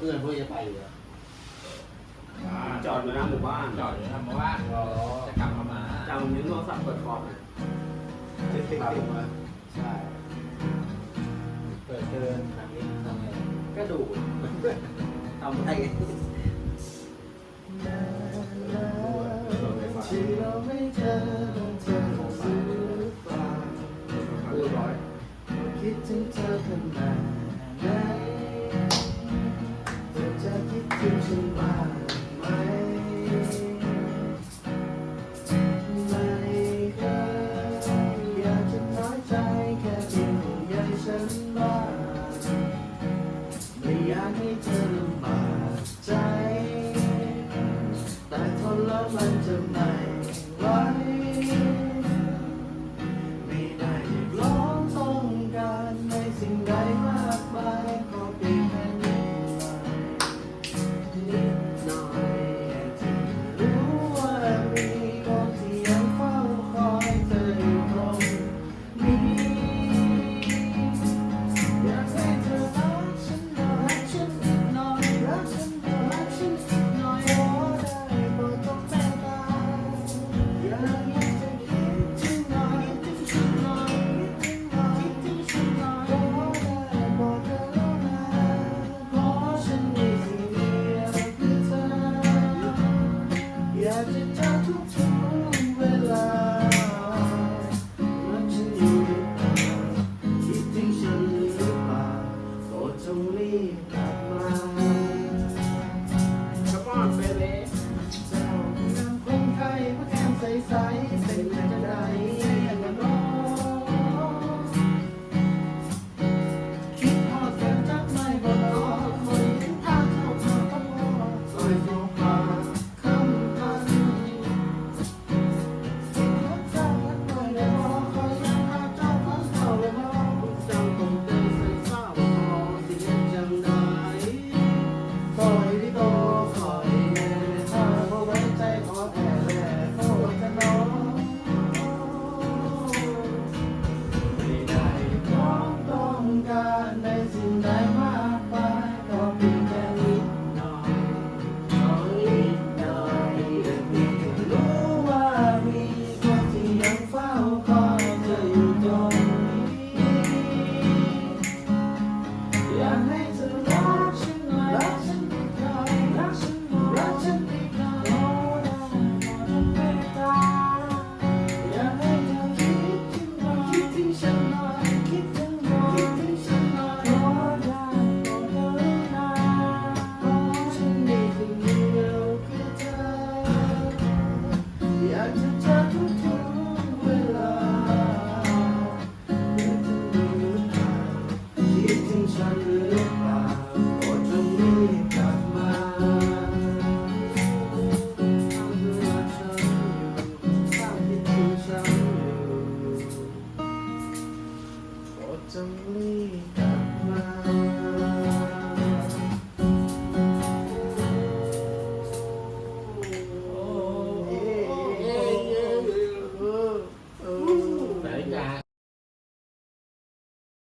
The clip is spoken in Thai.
เพื่อนเพื่อจะไปอยู่อะจอดอยู่หน้าหมู่บ้านจอดอยู่นะมาว่าอ๋อจะกลับมามาจำนิ้วโทรศัพท์เปิดคอมนะตามผมมาใช่ เปิดเดินทางนี้ทำไงก็ดูทำอะไรกันที่เราไม่เจอเธอคงซื้อหรือเปล่าเรียบร้อยคิดถึงเธอขนา รักไม่อยากให้เธอบากใจ แต่ทนแล้วมันจะไม่ไหว me.